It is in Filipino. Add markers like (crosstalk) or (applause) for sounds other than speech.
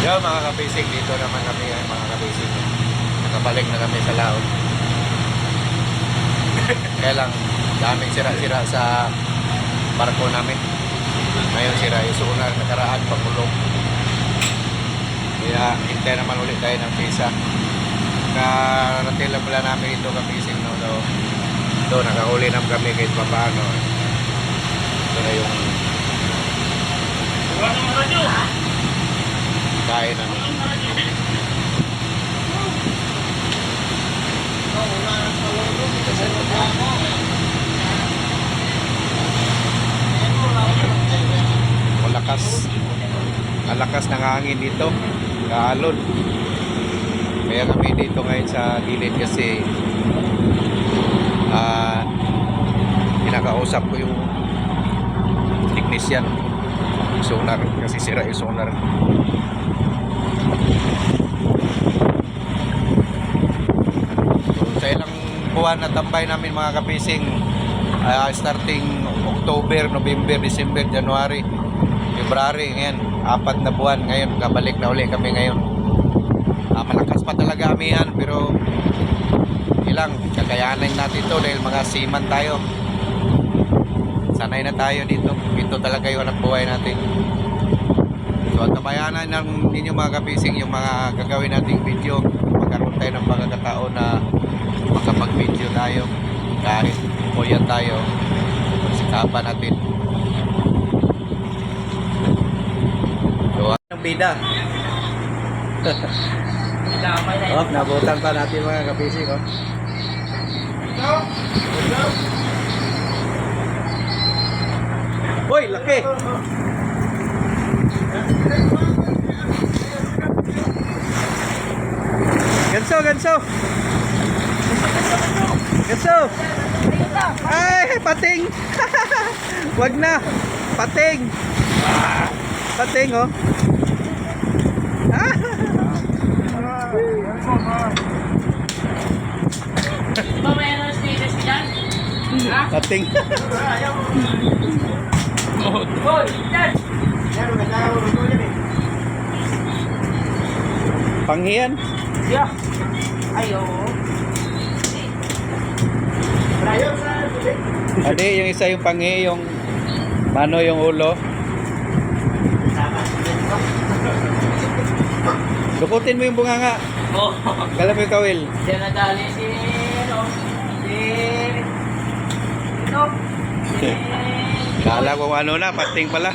Yo mga kabisig, dito naman kami ay mga kabisig. Nakabalik na kami sa laot. (laughs) Kaya lang, daming sira-sira sa barko namin. Ngayon sira yung sunar, nakaraan, pagulong. Kaya hintay naman ulit tayo ng visa. Nakarating lang pala namin ito kabisig. No? So, ito, nakahuli naman kami kahit pa paano. Ito na yung kain namin. Malakas. Malakas ng hangin dito. Kaalon. Kaya kami dito ngayon sa gilid kasi ah pinakausap ko yung technician sonar kasi sira yung sonar so, sa ilang buwan na tambay namin mga kapising. Ah, starting October, November, December, January February ngayon apat na buwan. Ngayon kabalik na uli kami ngayon. Ah, malakas pa talaga amihan pero ilang kakayanin natin to dahil mga seaman tayo. Sanay na tayo dito. Ito talaga yung anak buhay natin. So tabayanan ng ninyo mga kapising yung mga gagawin nating video. Magkaroon tayo ng pagkakataon na makapag video tayo kahit puyan tayo sikapan natin so ang bida (laughs) oh, nabutan pa natin mga kapising oh. Hoy, laki! Ganso, ganso! Ganso! Ay, pating! (laughs) Wag na! Pating! Pating, oh! Ba mayroon status (laughs) dyan? Pating! Dyan! (laughs) Panghiyan! Yeah. Ayo. Adi, yung isa yung panghi, yung mano yung ulo. Dukutin mo yung bunganga. Oh, Kala mo yung kawil. dyan nadali si... Ano? Si... Ito. Si... Kala ko ano na, pating pala.